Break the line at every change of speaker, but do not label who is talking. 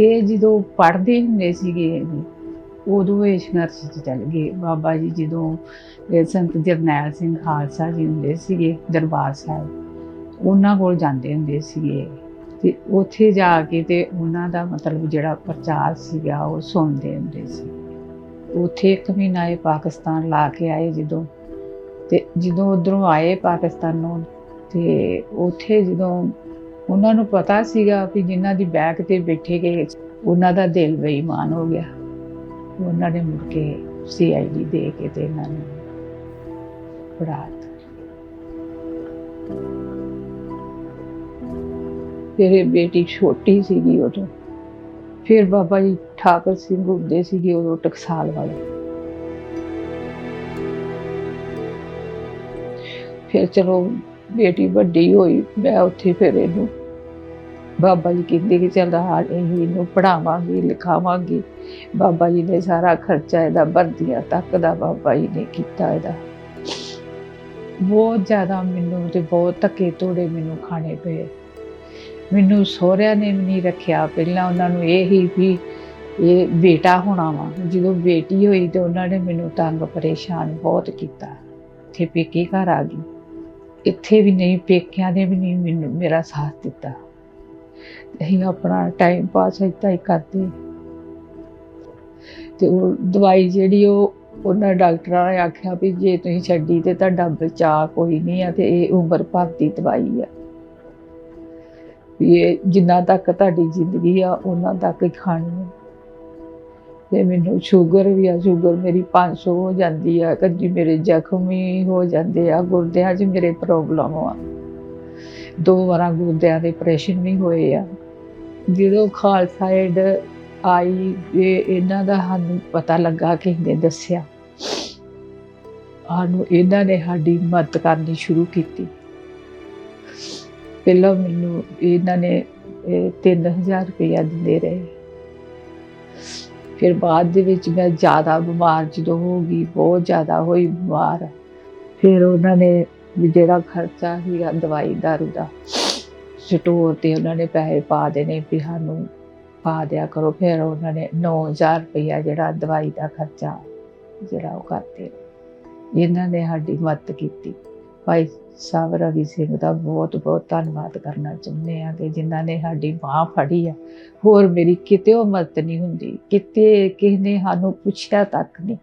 ਇਹ ਜਦੋਂ ਪੜ੍ਹਦੇ ਹੁੰਦੇ ਸੀਗੇ ਉਦੋਂ ਇਹ ਸੰਘਰਸ਼ 'ਚ ਚੱਲ ਗਏ। ਬਾਬਾ ਜੀ ਜਦੋਂ ਸੰਤ ਜਰਨੈਲ ਸਿੰਘ ਖਾਲਸਾ ਜੀ ਹੁੰਦੇ ਸੀਗੇ, ਦਰਬਾਰ ਸਾਹਿਬ, ਉਹਨਾਂ ਕੋਲ ਜਾਂਦੇ ਹੁੰਦੇ ਸੀਗੇ। ਤੇ ਉੱਥੇ ਜਾ ਕੇ ਤੇ ਉਹਨਾਂ ਦਾ ਮਤਲਬ ਜਿਹੜਾ ਪ੍ਰਚਾਰ ਸੀਗਾ, ਉਹ ਸੁਣਦੇ ਹੁੰਦੇ ਸੀ। ਉੱਥੇ ਇੱਕ ਮਹੀਨਾ ਇਹ ਪਾਕਿਸਤਾਨ ਲਾ ਕੇ ਆਏ ਜਦੋਂ। ਤੇ ਜਦੋਂ ਉਧਰੋਂ ਆਏ ਪਾਕਿਸਤਾਨ ਨੂੰ ਤੇ ਉੱਥੇ ਜਦੋਂ ਉਹਨਾਂ ਨੂੰ ਪਤਾ ਸੀਗਾ ਕਿ ਜਿਨ੍ਹਾਂ ਦੀ ਬੈਕ ਤੇ ਬੈਠੇ ਗਏ, ਉਹਨਾਂ ਦਾ ਦਿਲ ਬੇਈਮਾਨ ਹੋ ਗਿਆ। ਉਹਨਾਂ ਨੇ ਮੁੜ ਕੇ ਸੀਆਈਡੀ ਦੇ ਕੇ ਤੇ ਇਹਨਾਂ ਨੂੰ ਫੜਾ ਦਿੱਤਾ। ਫਿਰ ਇਹ ਬੇਟੀ ਛੋਟੀ ਸੀਗੀ ਉਦੋਂ। ਫਿਰ ਬਾਬਾ ਜੀ ਠਾਕਰ ਸਿੰਘ ਹੁੰਦੇ ਸੀਗੇ ਉਦੋਂ ਟਕਸਾਲ ਵਾਲੇ। ਫਿਰ ਚਲੋ ਬੇਟੀ ਵੱਡੀ ਹੋਈ, ਮੈਂ ਉੱਥੇ ਫਿਰ ਇਹਨੂੰ ਬਾਬਾ ਜੀ ਕਹਿੰਦੇ ਕਿ ਚੱਲ ਹਾਂ ਇਹੀ ਇਹਨੂੰ ਪੜਾਵਾਂਗੀ ਲਿਖਾਵਾਂਗੇ। ਬਾਬਾ ਜੀ ਨੇ ਸਾਰਾ ਖਰਚਾ ਇਹਦਾ ਵਰਦੀਆਂ ਤੱਕ ਦਾ ਬਾਬਾ ਜੀ ਨੇ ਕੀਤਾ ਇਹਦਾ। ਬਹੁਤ ਜ਼ਿਆਦਾ ਮੈਨੂੰ ਤੇ ਬਹੁਤ ਧੱਕੇ ਤੋੜੇ ਮੈਨੂੰ ਖਾਣੇ ਪਏ। ਮੈਨੂੰ ਸਹੁਰਿਆਂ ਨੇ ਵੀ ਨਹੀਂ ਰੱਖਿਆ। ਪਹਿਲਾਂ ਉਹਨਾਂ ਨੂੰ ਇਹ ਹੀ ਵੀ ਇਹ ਬੇਟਾ ਹੋਣਾ ਵਾ। ਜਦੋਂ ਬੇਟੀ ਹੋਈ ਤੇ ਉਹਨਾਂ ਨੇ ਮੈਨੂੰ ਤੰਗ ਪਰੇਸ਼ਾਨ ਬਹੁਤ ਕੀਤਾ। ਇੱਥੇ ਪੇਕੇ ਘਰ ਆ ਗਈ। ਇੱਥੇ ਵੀ ਨਹੀਂ, ਪੇਕਿਆਂ ਨੇ ਵੀ ਨਹੀਂ ਮੈਨੂੰ ਮੇਰਾ ਸਾਥ ਦਿੱਤਾ। ਅਸੀਂ ਆਪਣਾ ਟਾਈਮ ਪਾਸ ਏਦਾਂ ਹੀ ਕਰਦੇ। ਤੇ ਉਹ ਦਵਾਈ ਜਿਹੜੀ ਉਹ, ਉਹਨਾਂ ਡਾਕਟਰਾਂ ਨੇ ਆਖਿਆ ਵੀ ਜੇ ਤੁਸੀਂ ਛੱਡੀ ਤੇ ਤੁਹਾਡਾ ਬਚਾਅ ਕੋਈ ਨਹੀਂ ਆ ਤੇ ਇਹ ਉਮਰ ਭਰ ਦੀ ਦਵਾਈ ਆ। ਵੀ ਇਹ ਜਿੰਨਾ ਤੱਕ ਤੁਹਾਡੀ ਜ਼ਿੰਦਗੀ ਆ, ਉਹਨਾਂ ਤੱਕ ਹੀ ਖਾਣੀ ਤੇ ਮੈਨੂੰ ਸ਼ੂਗਰ ਵੀ ਆ, ਸ਼ੂਗਰ ਮੇਰੀ 500 ਹੋ ਜਾਂਦੀ ਆ, ਕਦੀ ਮੇਰੇ ਜਖਮੀ ਹੋ ਜਾਂਦੇ ਆ, ਗੁਰਦਿਆਂ 'ਚ ਮੇਰੇ ਪ੍ਰੋਬਲਮ ਆ। ਦੋ ਵਾਰਾਂ ਗੁਰਦਿਆਂ ਦੇ ਆਪਰੇਸ਼ਨ ਵੀ ਹੋਏ ਆ। ਜਦੋਂ ਖਾਲਸਾ ਏਡ ਆਈ, ਇਹ ਇਹਨਾਂ ਦਾ ਸਾਨੂੰ ਪਤਾ ਲੱਗਾ ਕਿ ਇਹਨੇ ਦੱਸਿਆ। ਸਾਨੂੰ ਇਹਨਾਂ ਨੇ ਸਾਡੀ ਮਦਦ ਕਰਨੀ ਸ਼ੁਰੂ ਕੀਤੀ। ਪਹਿਲਾਂ ਮੈਨੂੰ ਇਹਨਾਂ ਨੇ, ਇਹ 3000 ਰੁਪਇਆ ਦਿੰਦੇ ਰਹੇ। ਫਿਰ ਬਾਅਦ ਦੇ ਵਿੱਚ ਮੈਂ ਜ਼ਿਆਦਾ ਬਿਮਾਰ, ਜਦੋਂ ਹੋ ਗਈ, ਬਹੁਤ ਜ਼ਿਆਦਾ ਹੋਈ ਬਿਮਾਰ। ਫਿਰ ਉਹਨਾਂ ਨੇ ਵੀ ਜਿਹੜਾ ਖਰਚਾ ਸੀਗਾ ਦਵਾਈ, ਦਾਰੂ ਦਾ, ਸਟੋਰ ਤੇ ਉਹਨਾਂ ਨੇ ਪੈਸੇ ਪਾ ਦੇਣੇ ਵੀ ਸਾਨੂੰ ਪਾ ਦਿਆ ਕਰੋ। ਫਿਰ ਉਹਨਾਂ ਨੇ 9000 ਰੁਪਇਆ ਜਿਹੜਾ ਦਵਾਈ ਦਾ ਖਰਚਾ ਜਿਹੜਾ ਉਹ ਕਰਦੇ ਇਹਨਾਂ ਨੇ ਸਾਡੀ ਮਦਦ ਕੀਤੀ। ਭਾਈ ਸਾਹਿਬ ਰਵੀ ਸਿੰਘ ਦਾ ਬਹੁਤ ਬਹੁਤ ਧੰਨਵਾਦ ਕਰਨਾ ਚਾਹੁੰਦੇ ਆ ਕਿ ਜਿਨ੍ਹਾਂ ਨੇ ਸਾਡੀ ਬਾਹ ਫੜੀ ਆ। ਹੋਰ ਮੇਰੀ ਕਿਤੇ ਉਹ ਮਦਦ ਨਹੀਂ ਹੁੰਦੀ। ਕਿਤੇ ਕਿਸੇ ਨੇ ਸਾਨੂੰ ਪੁੱਛਿਆ ਤੱਕ ਨਹੀਂ।